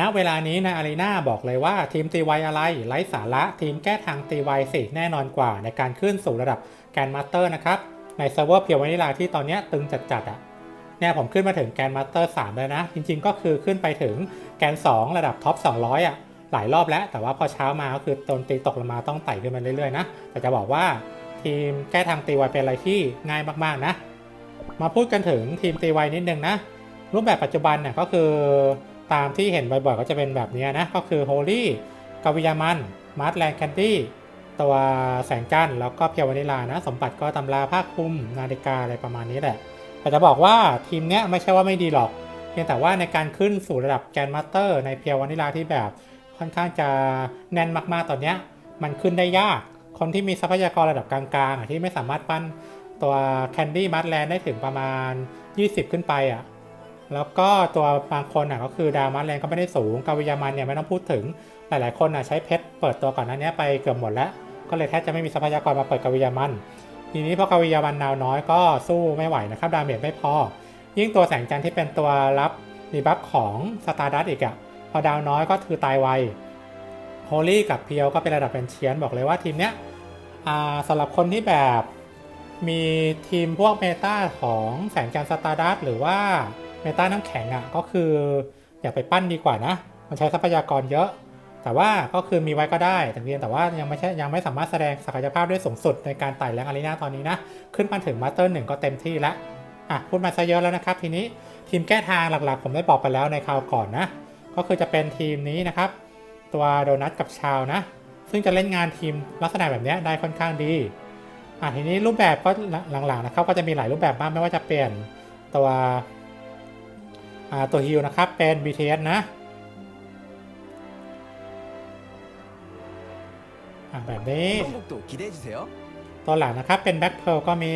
ณเวลานี้ในอารีนาบอกเลยว่าทีมตีไวอะไรไร้สาระทีมแก้ทางตีไวสิแน่นอนกว่าในการขึ้นสู่ระดับแกนมาสเตอร์นะครับ ในเซิร์ฟเวอร์เพียววานิลาที่ตอนนี้ตึงจัดๆอะเนี่ยผมขึ้นมาถึงแกนมาสเตอร์3แล้วนะ จริงๆก็คือขึ้นไปถึงแกน 2 ระดับท็อป 200 อะ หลายรอบแล้ว แต่ว่าพอเช้ามาก็คือตนตีตกลงมาต้องไต่ขึ้นมาเรื่อยๆนะ แต่จะบอกว่าทีมแก้ทางตีไวเป็นอะไรที่ง่ายมากๆนะ มาพูดกันถึงทีมตีไวนิดนึงนะ รูปแบบปัจจุบันเนี่ยก็คือ ตามที่เห็นบ่อยๆ ก็จะเป็นแบบนี้นะ ก็คือโฮลี่กาวิยามันมาร์ทแลนด์แคนดี้ตัวแสงจันทร์แล้วก็เพียววานิลานะ สมบัติก็ตำราภาคคุมนาฬิกาอะไรประมาณนี้แหละ แต่จะบอกว่าทีมเนี้ยไม่ใช่ว่าไม่ดีหรอก เพียงแต่ว่าในการขึ้นสู่ระดับแกนมาสเตอร์ ในเพียววานิลาที่แบบค่อนข้างจะแน่นมากๆตอนเนี้ยมันขึ้นได้ยาก คนที่มีทรัพยากรระดับกลางๆที่ไม่สามารถปั้นตัวแคนดี้มาร์ทแลนด์ได้ถึงประมาณ 20 ขึ้นไปอะ แล้วก็ตัวบางคนอะก็คือดาวมาร์ทแลนด์ก็ไม่ได้สูงกาวิยามันเนี่ยไม่ต้องพูดถึง หลายๆ คนอะใช้เพชรเปิดตัวก่อนหน้านี้ไปเกือบหมดแล้ว ก็เลยแทบจะไม่มีทรัพยากรมาเปิดกาวิยามัน ทีนี้พอกาวิยามันนาวน้อยก็สู้ไม่ไหวนะครับดาเมจไม่พอ ยิ่งตัวแสงจันทร์ที่เป็นตัวรับรีบัฟของสตาร์ดัตอีกอะพอดาวน้อยก็คือตายไวโฮลี่กับเพียวก็เป็นระดับเป็นเชียนบอกเลยว่าทีมเนี้ยสำหรับคนที่แบบมีทีมพวกเมตาของแสงจันทร์สตาร์ดัตหรือว่า เมตาน้ำแข็งอะ่ะก็คืออย่าไปปั้นดีกว่านะ มันใช้ทรัพยากรเยอะ แต่ว่าก็คือมีไว้ก็ได้ แต่เพียงแต่ว่ายังไม่ใช่ยังไม่สามารถแสดงศักยภาพได้สูงสุดในการไต่แรงอารีนาตอนนี้นะ ขึ้นมาถึงมาสเตอร์หนึ่งก็เต็มที่แล้วอะพูดมาซะเยอะแล้วนะครับ ทีนี้ทีมแก้ทางหลักๆ ผมได้บอกไปแล้วในคราวก่อนนะ ก็คือจะเป็นทีมนี้นะครับ ตัวโดนัทกับชาวนะ ซึ่งจะเล่นงานทีมลักษณะแบบนี้ได้ค่อนข้างดีอะทีนี้รูปแบบก็หลังๆนะครับก็จะมีหลายรูปแบบมากไม่ว่าจะเปลี่ยนตัว ตัวฮิวนะครับ เป็น BTS นะแบบนี้ตัวหลังนะครับ เป็นแบ็คเพลก็มี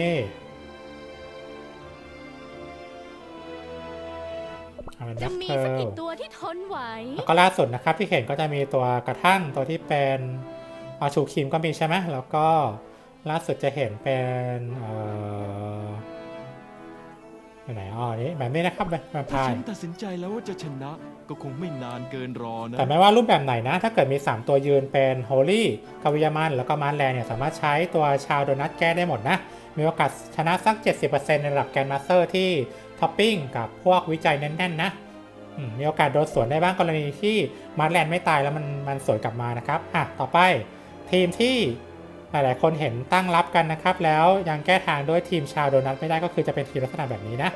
เป็นแบ็คเพล่แล้วก็ล่าสุดนะครับที่เห็นก็จะมีตัวกระทั่งตัวที่เป็นอาชูคิมก็มีใช่ไหมแล้วก็ล่าสุดจะเห็นเป็นเอ่อ ไหนอ๋อนี่แบบนี้นะครับแบบแบบถ้าพาย ฉันตัดสินใจแล้วว่าจะชนะ ก็คงไม่นานเกินรอนะแต่ไม่ว่ารูปแบบไหนนะ ถ้าเกิดมี 3 ตัวยืนเป็นโฮลี่กาวิยามันแล้วก็มาร์แลนเนี่ยสามารถใช้ตัวชาวโดนัทแก้ได้หมดนะ มีโอกาสชนะสัก 70%ในระดับแกนมาสเตอร์ที่ท็อปปิ้งกับพวกวิจัยแน่นๆนะอืมมีโอกาสโดนสวนได้บ้างกรณีที่มาร์แลนไม่ตายแล้วมันมันสวนกลับมานะครับอะต่อไปทีมที่ห ลายๆ คนเห็นตั้งรับกันนะครับ แล้วยังแก้ทางด้วยทีมชาวโดนัทไม่ได้ก็คือจะเป็นทีมลักษณะแบบนี้นะ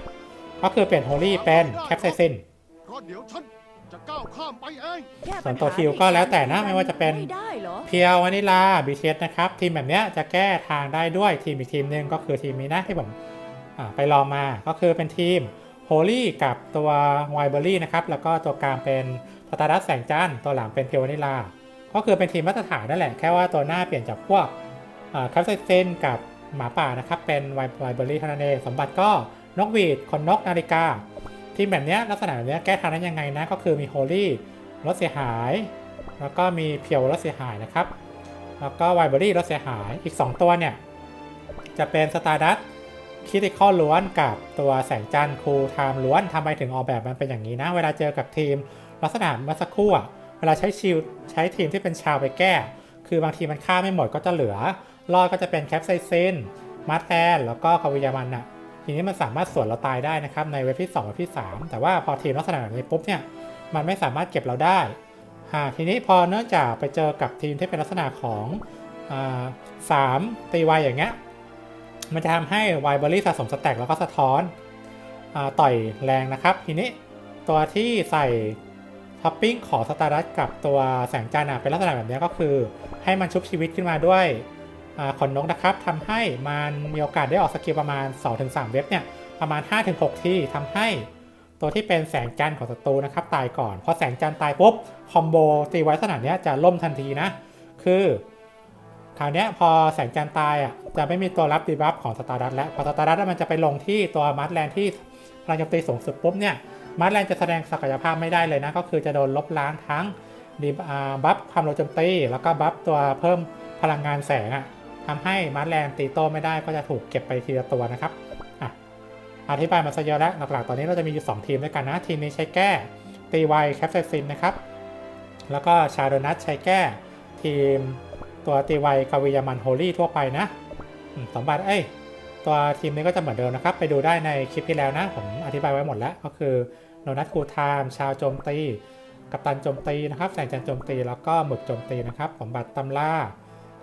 ก็คือเปลี่ยนโฮลี่เป็นแคปไซซินเพราะเดี๋ยวฉันจะก้าวข้ามไปเองแก้ส่ปัวนญตัวหาคิวก็แล้วแต่นะไม่ว่าจะเป็นไม่ได้เหรอเพียววานิลาบีเทสนะครับ ทีมแบบเนี้ยจะแก้ทางได้ด้วยทีมอีกทีมหนึ่งก็คือทีมนี้นะที่ผมอ่าไปลองมาก็คือเป็นทีมโฮลี่กับตัวไวเบอรี่นะครับ แล้วก็ตัวกลางเป็นสตาร์ดัสแสงจันทร์ตัวหลังเป็นเพียววานิลา ก็คือเป็นทีมมาตรฐานนั่นแหละ แค่ว่าตัวหน้าเปลี่ยนจากพวก แคปไซเซนกับหมาป่านะครับ เป็นไวเบอรี่เท่านั้นเองสมบัติก็นกหวีดคนนกนาฬิกา ทีมแบบนี้ลักษณะแบบนี้แก้ทางได้ยังไงนะ ก็คือมีโฮลี่รถเสียหาย แล้วก็มีเพียวรถเสียหายนะครับ แล้วก็ไวเบอรี่รถเสียหายอีก 2 ตัวเนี่ย จะเป็นสตาร์ดัตคิติคอลล้วนกับตัวแสงจันทร์คูลไทม์ล้วนทำไมถึงออกแบบมันเป็นอย่างนี้นะ เวลาเจอกับทีม ลักษณะเมื่อสักครู่เวลาใช้ชิลใช้ทีมที่เป็นชาวไปแก้ คือบางทีมันฆ่าไม่หมดก็จะเหลือรอดก็จะเป็นแคปไซซินมาร์แทนแล้วก็คาวิยามันอะทีนี้มันสามารถสวนเราตายได้นะครับในเว็บที่2เว็บที่ 3 แต่ว่าพอทีมลักษณะแบบนี้ปุ๊บเนี่ยมันไม่สามารถเก็บเราได้อ่าทีนี้พอเนื่องจากไปเจอกับทีมที่เป็นลักษณะของอสามตีไวอย่างเงี้ยมันจะทำให้ไวเบอรี่สะสมสแต็กแล้วก็สะท้อนอต่อยแรงนะครับ ทีนี้ตัวที่ใส่ท็อปปิ้งของสตาร์ดัสกับตัวแสงจันทร์เป็นลักษณะแบบนี้ก็คือ ให้มันชุบชีวิตขึ้นมาด้วย ขนนกนะครับทำให้มันมีโอกาสได้ออกสกิลประมาณ 2-3 เว็บเนี่ยประมาณ 5-6 ที่ทำให้ตัวที่เป็นแสงจันทร์ของศัตรูนะครับตายก่อน พอแสงจันทร์ตายปุ๊บคอมโบตีไว้ขนาดนี้จะล่มทันทีนะ คือคราวเนี้ยพอแสงจันทร์ตายอะจะไม่มีตัวรับดีบัฟของสตาร์ดัตแล้วพอสตาร์ดัตมันจะไปลงที่ตัวมาร์ทแลนที่พลังโจมตีสูงสุดปุ๊บเนี่ยมาร์ทแลนจะแสดงศักยภาพไม่ได้เลยนะ ก็คือจะโดนลบล้างทั้งดีบัฟความเร็วโจมตีแล้วก็บัฟตัวเพิ่มพลังงานแสงอะ ทำให้มาร์แลนตีโต้ไม่ได้ก็จะถูกเก็บไปทีละตัวนะครับอธิบายมาซะเยอะแล้วหลักๆตอนนี้เราจะมีอยู่ 2 ทีมด้วยกันนะ ทีมนี้ใช้แก้ตีไวแคปไซซินนะครับ แล้วก็ชาโดนัทใช้แก้ทีมตัวตีไวกาวิยามันโฮลี่ทั่วไปนะสมบัติเอ้ยตัวทีมนี้ก็จะเหมือนเดิมนะครับ ไปดูได้ในคลิปที่แล้วนะ ผมอธิบายไว้หมดแล้ว ก็คือโนนัทคูไทม์ชาวโจมตี กัปตันโจมตีนะครับแสงจันทร์โจมตี แล้วก็หมึกโจมตีนะครับ สมบัติตำล่า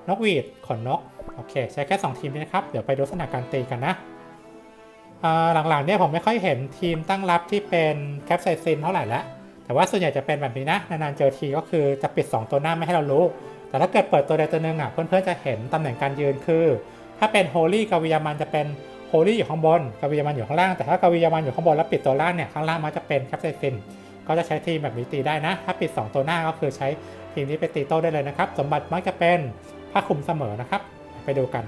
นกหวีดขนนก โอเค ใช้แค่ 2 ทีมนี้นะครับ เดี๋ยวไปดูลักษณะการตีกันนะหลังๆเนี่ยผมไม่ค่อยเห็นทีมตั้งรับที่เป็นแคปไซซินเท่าไหร่แล้ว แต่ว่าส่วนใหญ่จะเป็นแบบนี้นะ นานๆเจอทีก็คือจะปิด 2 ตัวหน้าไม่ให้เรารู้ แต่ถ้าเกิดเปิดตัวใดตัวหนึ่งอะเพื่อนๆจะเห็นตำแหน่งการยืนคือ ถ้าเป็นโฮลี่กาวิยามันจะเป็นโฮลี่อยู่ข้างบนกาวิยามันอยู่ข้างล่าง แต่ถ้ากาวิยามันอยู่ข้างบนแล้วปิดตัวล่างเนี่ยข้างล่างมันจะเป็นแคปไซซินก็จะใช้ทีมแบบนี้ตีได้นะ ถ้าปิด 2 ตัวหน้าก็คือใช้ทีมนี้ไปตีโต้ได้เลยนะครับ สมบัติมักจะเป็น ผ้าคลุมเสมอนะครับ ไปดูกัน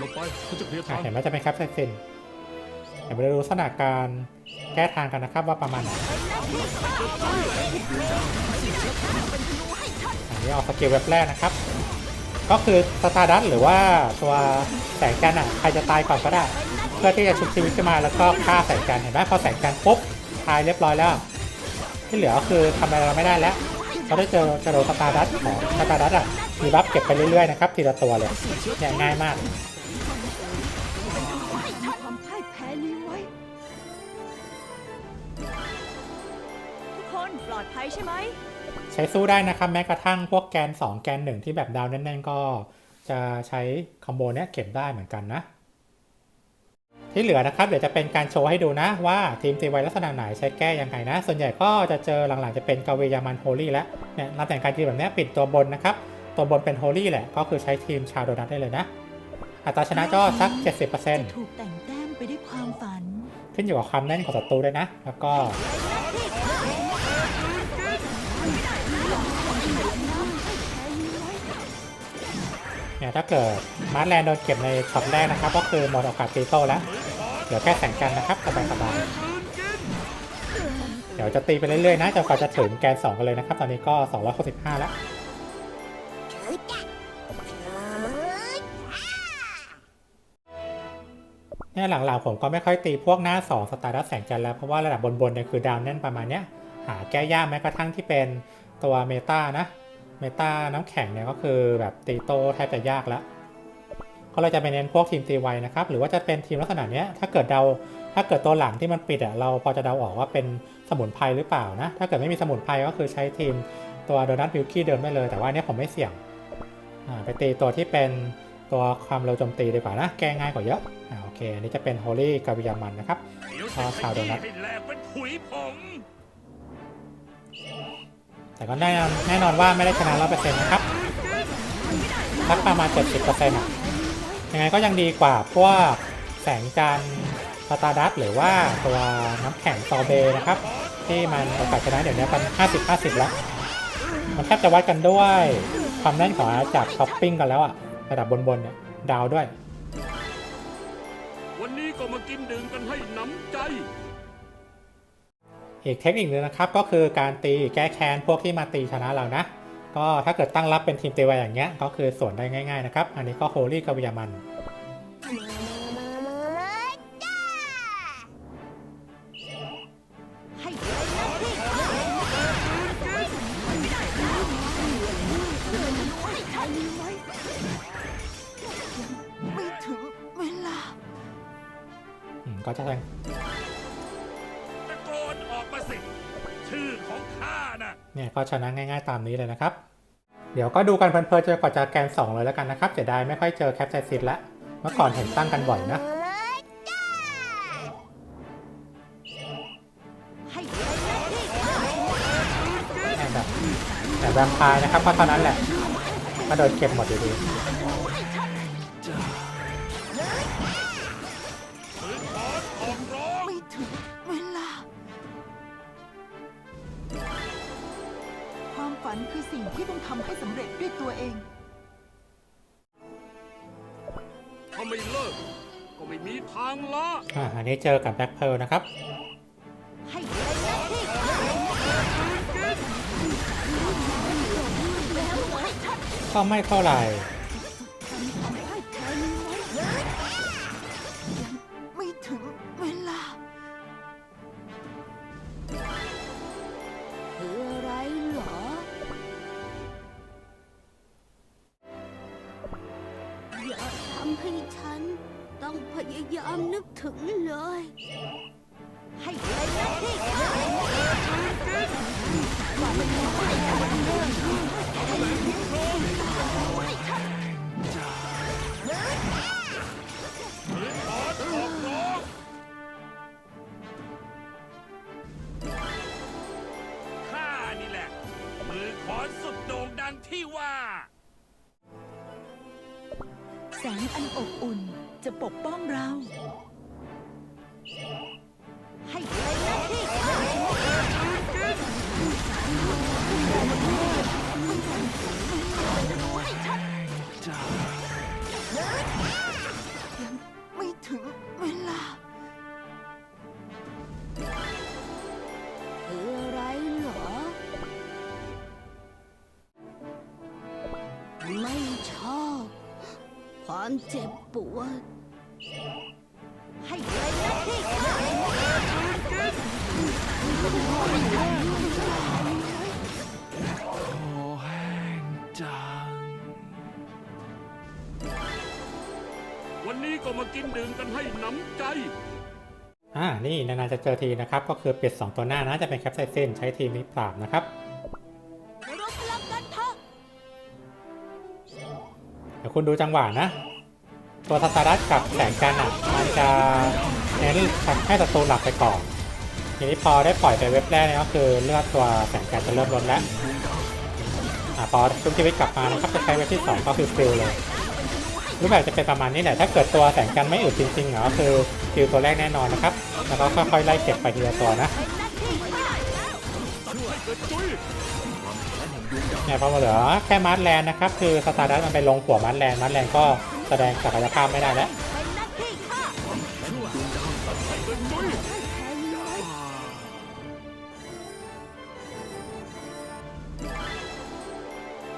ลงไปฉันจะเคลียร์อะทางเห็นว่าจะเป็นแคปไซซินเดี๋ยวไปดูลักษณะการแก้ทางกันนะครับว่าประมาณไหนอันนี้ออกสกิลเว็บแรกนะครับ ก็คือสตาร์ดัสหรือว่าตัวแสงจันทร์อะใครจะตายก่อนก็ได้ เพื่อที่จะชุบชีวิตขึ้นมาแล้วก็ฆ่าแสงจันทร์เห็นไหมพอแสงจันทร์ปุ๊บตายเรียบร้อยแล้ว ที่เหลือก็คือทำอะไรเราไม่ได้แล้ว เราได้เจอเจอโดนสตาร์ดัสของสตาร์ดัสอะมีบัฟเก็บไปเรื่อยๆนะครับทีละตัวเลยเนี่ยง่ายมากความพ่ายแพ้นี้ไว้ทุกคนปลอดภัยใช่ไหมใช้สู้ได้นะครับแม้กระทั่งพวกแกน 2 แกน 1 ที่แบบดาวแน่นๆก็จะใช้คอมโบเนี้ยเก็บได้เหมือนกันนะ ที่เหลือนะครับเดี๋ยวจะเป็นการโชว์ให้ดูนะว่าทีมตีไวลักษณะไหนใช้แก้ยังไงนะ ส่วนใหญ่ก็จะเจอหลังๆจะเป็นกาเวยามันโฮลี่แล้วเนี่ยรับแต่งการทีมแบบเนี้ยปิดตัวบนนะครับตัวบนเป็นโฮลี่แหละก็คือใช้ทีมชาวโดนัทได้เลยนะ อัตราชนะก็สัก 70%จะถูกแต่งแต้มไปด้วยความฝัน ขึ้นอยู่กับความแน่นของศัตรูด้วยนะ แล้วก็ เนี่ยถ้าเกิดมาร์แลนโดนเก็บในช็อตแรกนะครับ ก็คือหมดโอกาสตีโต้แล้วเหลือแค่แสงกันนะครับสบายสบายๆเดี๋ยวจะตีไปเรื่อยๆนะจนกว่าจะถึงแกน2กันเลยนะครับ ตอนนี้ก็ 265 แล้วเนี่ยหลังๆผมก็ไม่ค่อยตีพวกหน้า 2สตาร์ดัสแสงจันทร์แล้วเพราะว่าระดับบนๆเนี่ยคือดาวแน่นประมาณเนี้ยหาแก้ยากแม้กระทั่งที่เป็นตัวเมตานะ เมตาน้ำแข็งเนี่ยก็คือแบบตีโตแทบจะยากแล้ว ก็เลยจะไปเน้นพวกทีมตีไวนะครับ หรือว่าจะเป็นทีมลักษณะเนี้ยถ้าเกิดเดาถ้าเกิดตัวหลังที่มันปิดอะเราพอจะเดาออกว่าเป็นสมุนไพรหรือเปล่านะ ถ้าเกิดไม่มีสมุนไพรก็คือใช้ทีมตัวโดนัทบิลกี้เดิมได้เลย แต่ว่าอันเนี้ยผมไม่เสี่ยงอ่าไปตีตัวที่เป็นตัวความเร็วโจมตีดีกว่านะ แก้ง่ายกว่าเยอะอ่าโอเคอันนี้จะเป็นโฮลี่กาวิยามันนะครับเดี๋ยวชาวชาวโดนัทให้ แต่ก็แน่นอนแน่นอนว่าไม่ได้ชนะร้อยเปอร์เซ็นต์นะครับสักประมาณเจ็ดสิบเปอร์เซ็นต์อะยังไงก็ยังดีกว่าพวกแสงจันทร์สตาร์ดัสหรือว่าตัวน้ำแข็งซอเบนะครับ ที่มันโอกาสชนะเดี๋ยวนี้มัน50 50 แล้ว มันแทบจะวัดกันด้วยความแน่นของอาณากช้อปปิ้งกันแล้วอะระดับบนๆเนี่ยดาวด้วย วันนี้ก็มากินดื่มกันให้น้ำใจ อีกเทคนิคหนึงนะครับก็คือการตีแก้แค้นพวกที่มาตีชนะเรานะ ก็ถ้าเกิดตั้งรับเป็นทีมตีไวอย่างเงี้ยก็คือสวนได้ง่ายๆนะครับอันนี้ก็โฮลี่กาวิยามันให้เลยน เนี่ยก็ชนะง่าย ๆ ตามนี้เลยนะครับ เดี๋ยวก็ดูกันเพลินๆจนกว่าจะแกน 2 เลยแล้วกันนะครับเสียดายไม่ค่อยเจอแคปไซซิตละเมื่อก่อนเห็นตั้งกันบ่อยนะแต่แบบแต่แวมพายนะครับเพราะเท่านั้นแหละก็โดนเก็บหมดอยู่ดี ฝันคือสิ่งที่ต้องทำให้สำเร็จด้วยตัวเอง ถ้าไม่เลิก ก็ไม่มีทางละอ่าอันนี้เจอกับแบ็คเพลนะครับ ให้เลยนะพี่แล้วให้ทันก็ไม่เท่าไหร่ ยายามนึกถึงเลย ให้เป็นหน้าที่ข้ามือขอนออกร้องข้านี่แหละ มือขอนสุดโด่งดังที่ว่า แสงอันอบอุ่น จะปกป้องเรา ให้เป็นหน้าที่ข้าไม่ถึงเวลา คืออะไรเหรอ ไม่ชอบ ความเจ็บปวด ก็มากินดื่มกันให้หน้ำใจ อ่า นี่นานๆจะเจอทีนะครับ ก็คือเป็ด2ตัวหน้านะ จะเป็นแคปไซเซนใช้ทีมนี้ปราบนะครับรวมพลังกันเถอะเดี๋ยวคุณดูจังหวะนะ ตัวสตารัสกับแสงจันทร์อะ มันจะเน้นให้ศัตรูหลับไปก่อน ทีนี้พอได้ปล่อยไปเว็บแรกเนี่ยก็คือเลือดตัวแสงจันทร์จะเริ่มลดแล้วอ่าพอทุกชีวิตกลับมานะครับจะใช้เว็บที่ 2 ก็คือฟิลเลย รูปแบบจะเป็นประมาณนี้แหละ ถ้าเกิดตัวแสงจันทร์ไม่อึดจริงๆเหรอคือฟิลตัวแรกแน่นอนนะครับ แล้วก็ค่อยๆไล่เก็บไปทีละตัวนะเนี่ยพอมาเหลือแค่มาร์ทแลนนะครับ คือสตาร์ดัสมันไปลงหัวมาร์ทแลนมาร์ทแลนก็แสดงศักยภาพไม่ได้แล้ว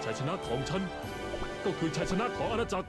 ชัยชนะของฉัน ก็คือชัยชนะของอาณาจักร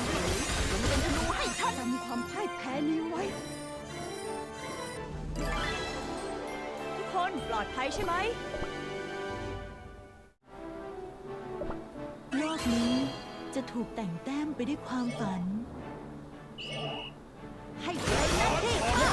แพ้นี้ไว้ ทุกคนปลอดภัยใช่ไหมโลกนี้จะถูกแต่งแต้มไปด้วยความฝัน ให้เป็นหน้าที่ข้า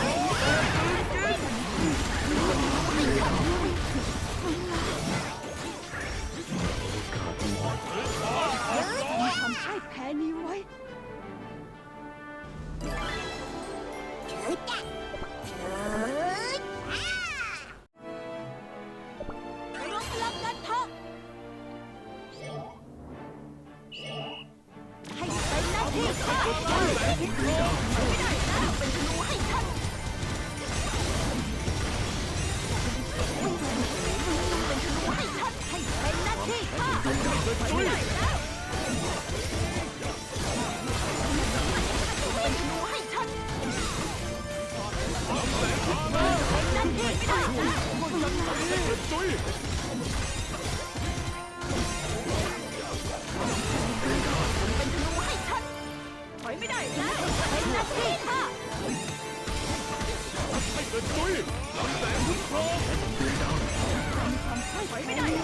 ไม่ได้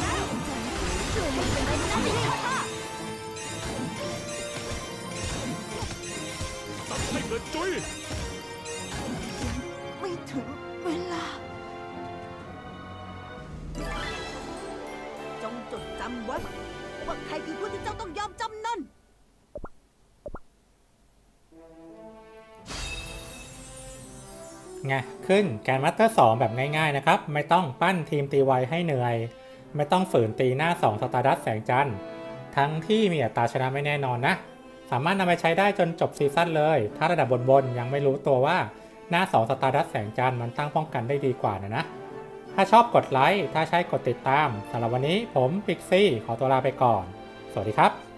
แล้ว เป็นหน้าที่ข้าถอยไม่ได้แล้วเป็นหน้าที่ข้าให้เกิดจุ้ยไม่ถึงเวลา จงจดจำไว้ว่าใครคือผู้ที่เจ้าต้องยอมจำนนไงขึ้นแกนมัตเตอร์2แบบง่ายๆนะครับ ไม่ต้องปั้นทีมตีไวให้เหนื่อย ไม่ต้องฝืนตีหน้า 2 สตาร์ดัสแสงจันทร์ ทั้งที่มีอัตราชนะไม่แน่นอนนะ สามารถนำไปใช้ได้จนจบซีซั่นเลย ถ้าระดับบนๆยังไม่รู้ตัวว่าหน้า 2 สตาร์ดัสแสงจันทร์มันตั้งป้องกันได้ดีกว่านะนะ ถ้าชอบกดไลค์ ถ้าใช้กดติดตามสำหรับวันนี้ผมพิกซี่ขอตัวลาไปก่อน สวัสดีครับ